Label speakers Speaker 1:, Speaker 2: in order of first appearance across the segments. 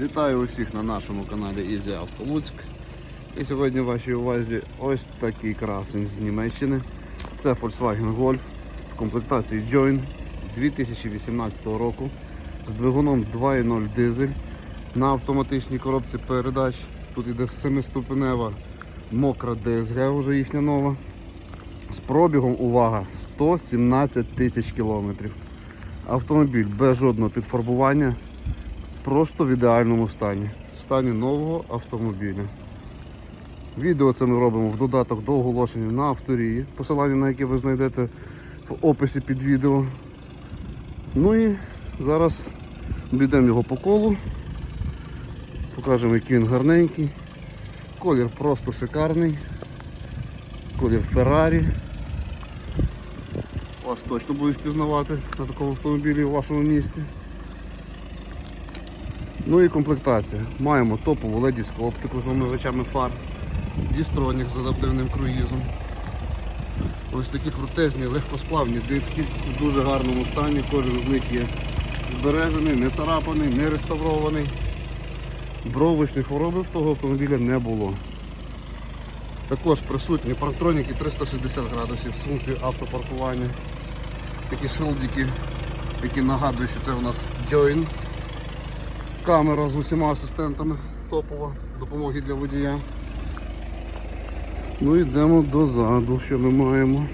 Speaker 1: Вітаю усіх на нашому каналі Easy Auto. І сьогодні в вашій увазі ось такий красень з Німеччини. Це Volkswagen Golf в комплектації Join 2018 року з двигуном 2.0 дизель на автоматичній коробці передач. Тут іде 7-ступенева мокра DSG, вже їхня нова. З пробігом, увага, 117 тисяч кілометрів. Автомобіль без жодного підфарбування, просто в ідеальному стані. В стані нового автомобіля. Відео це ми робимо в додаток до оголошення на авторії, посилання на яке ви знайдете в описі під відео. Ну і зараз обійдемо його по колу, покажемо, який він гарненький. Колір просто шикарний. Колір Феррарі. Вас точно будуть впізнавати на такому автомобілі у вашому місті. Ну і комплектація. Маємо топову ледівську оптику з омивачами фар, дістронік з адаптивним круїзом. Ось такі крутезні, легкосплавні диски в дуже гарному стані. Кожен з них є збережений, не царапаний, не реставрований. Бровочної хвороби в того автомобіля не було. Також присутні парктроніки 360 градусів з функцією автопаркування. Такі шилдики, які нагадують, що це у нас Join. Камера з усіма асистентами топова, допомоги для водія. Ну йдемо дозаду, що ми маємо.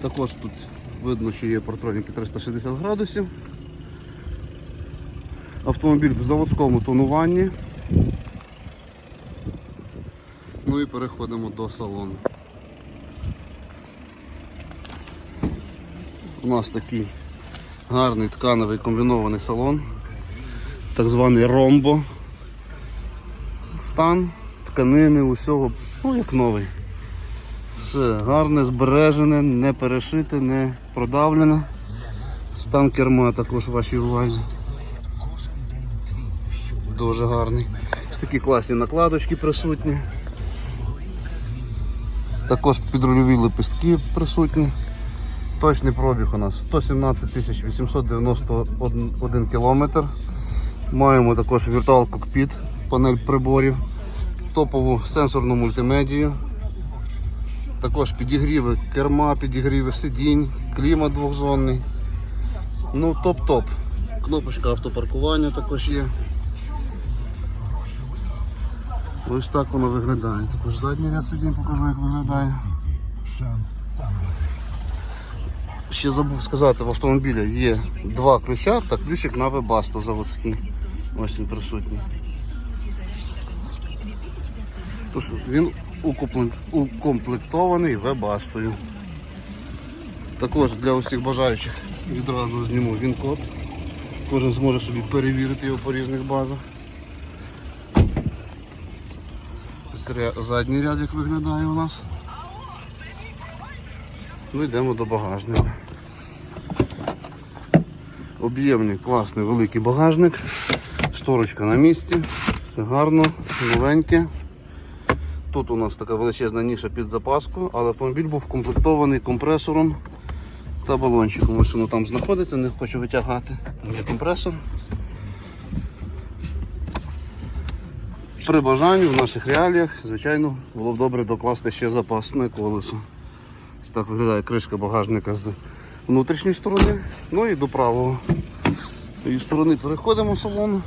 Speaker 1: Також тут видно, що є партроніки 360 градусів. Автомобіль в заводському тонуванні. Ну і переходимо до салону. У нас такий гарний ткановий комбінований салон, так званий ромбо. Стан тканини, усього, ну як новий. Все гарне, збережене, не перешите, не продавлене. Стан керма також в вашій увазі. Дуже гарний. Такі класні накладочки присутні. Також підрульові лепестки присутні. Точний пробіг у нас 117 891 кілометр. Маємо також віртуал кокпіт, панель приборів, топову сенсорну мультимедію. Також підігріви керма, підігріви сидінь, клімат двохзонний. Ну, топ-топ. Кнопочка автопаркування також є. Ось так воно виглядає. Також задній ряд сидінь покажу, як виглядає. Ще забув сказати, в автомобілі є два ключа та ключик на вебасту заводський. Ось він присутній. Тож він укомплектований вебастою. Також для усіх бажаючих відразу зніму він-код. Кожен зможе собі перевірити його по різних базах. Задній ряд як виглядає у нас. Ну йдемо до багажника. Об'ємний, класний, великий багажник. Шторочка на місці. Все гарно, новеньке. Тут у нас така величезна ніша під запаску, але автомобіль був комплектований компресором та балончиком. Ось воно там знаходиться, не хочу витягати. Там є компресор. При бажанні в наших реаліях, звичайно, було б добре докласти ще запасне колесо. Ось так виглядає кришка багажника з внутрішньої сторони. Ну і до правого. З сторони переходимо в салон.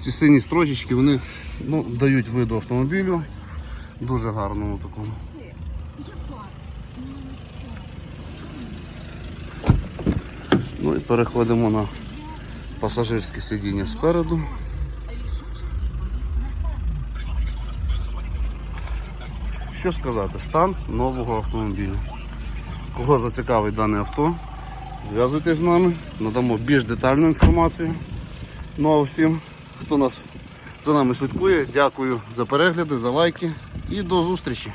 Speaker 1: Ці сині строчечки вони ну, дають виду автомобілю. Дуже гарному такому. Ну і переходимо на пасажирське сидіння спереду. Що сказати, стан нового автомобіля. Кого зацікавить дане авто, зв'язуйтесь з нами, надамо більш детальну інформацію. Ну а всім, хто нас за нами слідкує, дякую за перегляди, за лайки і до зустрічі!